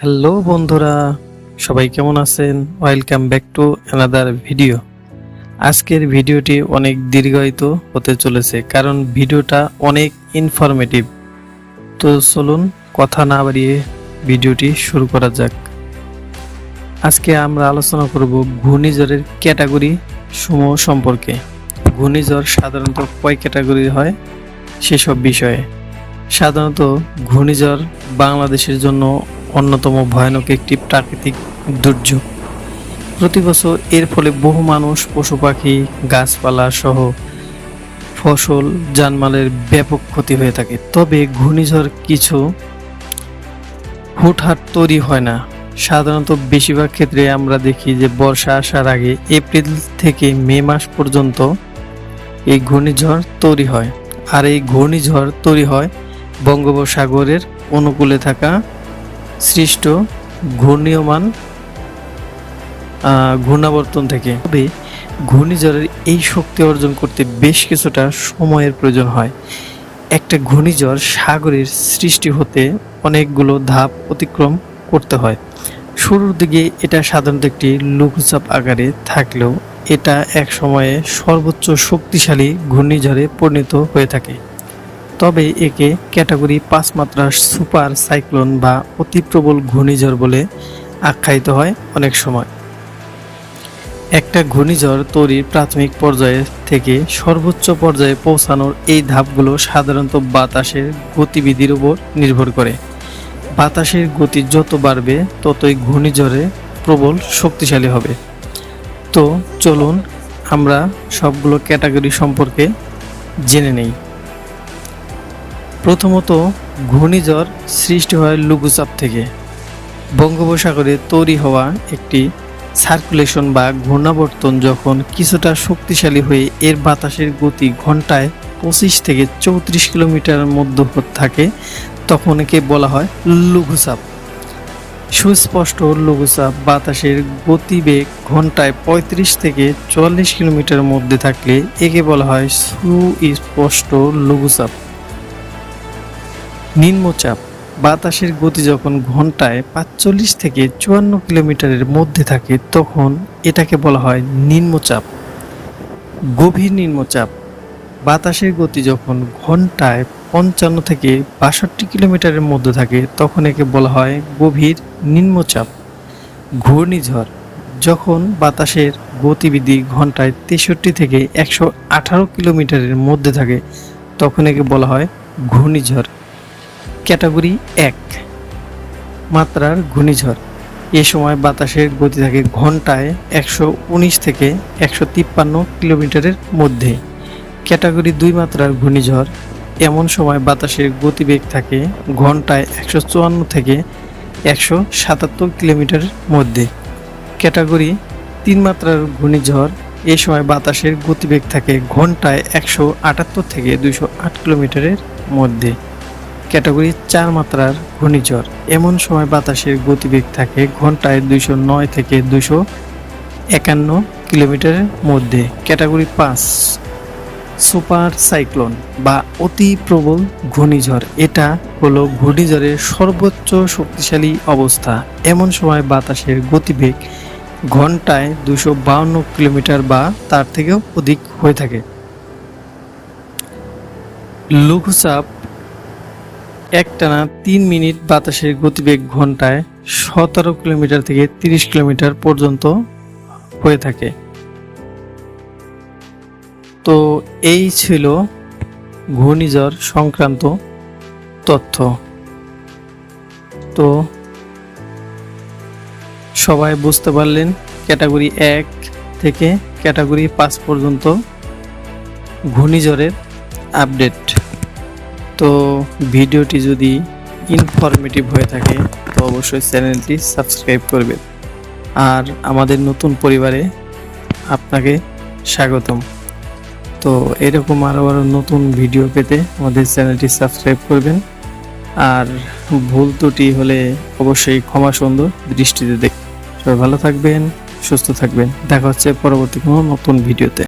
Hello বন্ধুরা, সবাই কেমন আছেন? Welcome back to another video আজকের ভিডিওটি অনেক দীর্ঘায়িত হতে চলেছে, কারণ ভিডিওটা অনেক ইনফরমেটিভ তো চলুন কথা না বাড়িয়ে ভিডিওটি শুরু করা যাক। আজকে আমরা আলোচনা করব ঘূর্ণিঝড়ের ক্যাটাগরি সমূহ সম্পর্কে। ঘূর্ণিঝড় সাধারণত কয় ক্যাটাগরি হয় সেসব বিষয়ে? সাধারণত ঘূর্ণিঝড় বাংলাদেশের জন্য অন্যতম ভয়ানক একটি প্রাকৃতিক দুর্যোগ। প্রতি বছর এর ফলে বহু মানুষ, পশু পাখি, গাছপালা সহ ফসল, জানমালের ব্যাপক ক্ষতি হয়ে থাকে। তবে ঘূর্ণিঝড় কিছু হুটহাট তৈরি হয় না। সাধারণত বেশিরভাগ ক্ষেত্রে আমরা দেখি যে, বর্ষা আসার আগে এপ্রিল থেকে মে মাস পর্যন্ত এই ঘূর্ণিঝড় তৈরি হয়। আর এই ঘূর্ণিঝড় তৈরি হয় বঙ্গোপসাগরের অনুকূলে থাকা সৃষ্ট, ঘূর্ণীয়মান ঘূর্ণাবর্তন থেকে। তবে ঘূর্ণিঝড়ের এই শক্তি অর্জন করতে বেশ কিছুটা সময়ের প্রয়োজন হয়। একটা ঘূর্ণিঝড় সাগরের সৃষ্টি হতে অনেকগুলো ধাপ অতিক্রম করতে হয়। শুরুর দিকে এটা সাধারণত একটি লঘুচাপ আকারে থাকলেও এটা এক সময়ে সর্বোচ্চ শক্তিশালী ঘূর্ণিঝড়ে পরিণত হয়ে থাকে। তবে একে ক্যাটাগরি পাঁচ মাত্রার সুপার সাইক্লোন বা অতি প্রবল ঘূর্ণিঝড় বলে আখ্যায়িত হয় অনেক সময়। একটা ঘূর্ণিঝড় তৈরির প্রাথমিক পর্যায়ে থেকে সর্বোচ্চ পর্যায়ে পৌঁছানোর এই ধাপগুলো সাধারণত বাতাসের গতিবিধির উপর নির্ভর করে। বাতাসের গতি যত বাড়বে, ততই ঘূর্ণিঝড়ে প্রবল শক্তিশালী হবে। তো চলুন আমরা সবগুলো ক্যাটাগরি সম্পর্কে জেনে নেই। প্রথমত ঘূর্ণিঝড় সৃষ্টি হয় লঘুচাপ থেকে। বঙ্গোপসাগরে তৈরি হওয়া একটি সার্কুলেশন বা ঘূর্ণাবর্তন যখন কিছুটা শক্তিশালী হয়ে এর বাতাসের গতি ঘন্টায় পঁচিশ থেকে চৌত্রিশ কিলোমিটারের মধ্যে থাকে, তখন একে বলা হয় লঘুচাপ সুস্পষ্ট লঘুচাপ বাতাসের গতিবেগ ঘন্টায় পঁয়ত্রিশ থেকে চুয়াল্লিশ কিলোমিটারের মধ্যে থাকলে একে বলা হয় সুস্পষ্ট লঘুচাপ নিম্নচাপ। বাতাসের গতি যখন ঘন্টায় পাঁচচল্লিশ থেকে চুয়ান্ন কিলোমিটারের মধ্যে থাকে, তখন এটাকে বলা হয় নিম্নচাপ। গভীর নিম্নচাপ। বাতাসের গতি যখন ঘন্টায় পঞ্চান্ন থেকে বাষট্টি কিলোমিটারের মধ্যে থাকে, তখন একে বলা হয় গভীর নিম্নচাপ। ঘূর্ণিঝড়। যখন বাতাসের গতিবিধি ঘন্টায় তেষট্টি থেকে একশো আঠারো কিলোমিটারের মধ্যে থাকে, তখন একে বলা হয় ঘূর্ণিঝড়। ক্যাটাগরি এক। মাত্রার ঘূর্ণিঝড়। এ সময় বাতাসের গতি থাকে ঘন্টায় একশো উনিশ থেকে একশো তিপ্পান্ন কিলোমিটারের মধ্যে। ক্যাটাগরি দুই মাত্রার ঘূর্ণিঝড়। এমন সময় বাতাসের গতিবেগ থাকে ঘন্টায় একশো চুয়ান্ন থেকে একশো সাতাত্তর কিলোমিটারের মধ্যে। ক্যাটাগরি তিন মাত্রার ঘূর্ণিঝড়। এ সময় বাতাসের গতিবেগ থাকে ঘন্টায় একশো আটাত্তর থেকে দুইশো আট কিলোমিটারের মধ্যে। ক্যাটাগরি চার মাত্রার ঘূর্ণিঝড়। এমন সময় বাতাসের গতিবেগ থাকে ঘন্টায় দুইশো নয় থেকে দুশো একান্ন কিলোমিটারের মধ্যে। ক্যাটাগরি পাঁচ, সুপার সাইক্লোন বা অতি প্রবল ঘূর্ণিঝড়। এটা হলো ঘূর্ণিঝড়ের সর্বোচ্চ শক্তিশালী অবস্থা। এমন সময় বাতাসের গতিবেগ ঘন্টায় দুশো বাউন্ন কিলোমিটার বা তার থেকেও অধিক হয়ে থাকে। লঘুচাপ একটানা তিন মিনিট বাতাসের গতিবেগ ঘন্টায় সতেরো কিলোমিটার থেকে তিরিশ কিলোমিটার পর্যন্ত হয়ে থাকে। তো এই ছিল ঘূর্ণিঝড় সংক্রান্ত তথ্য। তো সবাই বুঝতে পারলেন, ক্যাটাগরি এক থেকে ক্যাটাগরি পাঁচ পর্যন্ত ঘূর্ণিঝড়ের আপডেট। তো ভিডিওটি যদি ইনফরমেটিভ হয়ে থাকে, তো অবশ্যই চ্যানেলটি সাবস্ক্রাইব করবেন আর আমাদের নতুন পরিবারে আপনাকে স্বাগতম। তো এরকম আরও আরও নতুন ভিডিও পেতে আমাদের চ্যানেলটি সাবস্ক্রাইব করবেন। আর ভুল ত্রুটি হলে অবশ্যই ক্ষমা সুন্দর দৃষ্টিতে দেখ সবাই ভালো থাকবেন, সুস্থ থাকবেন। দেখা হচ্ছে পরবর্তী কোনো নতুন ভিডিওতে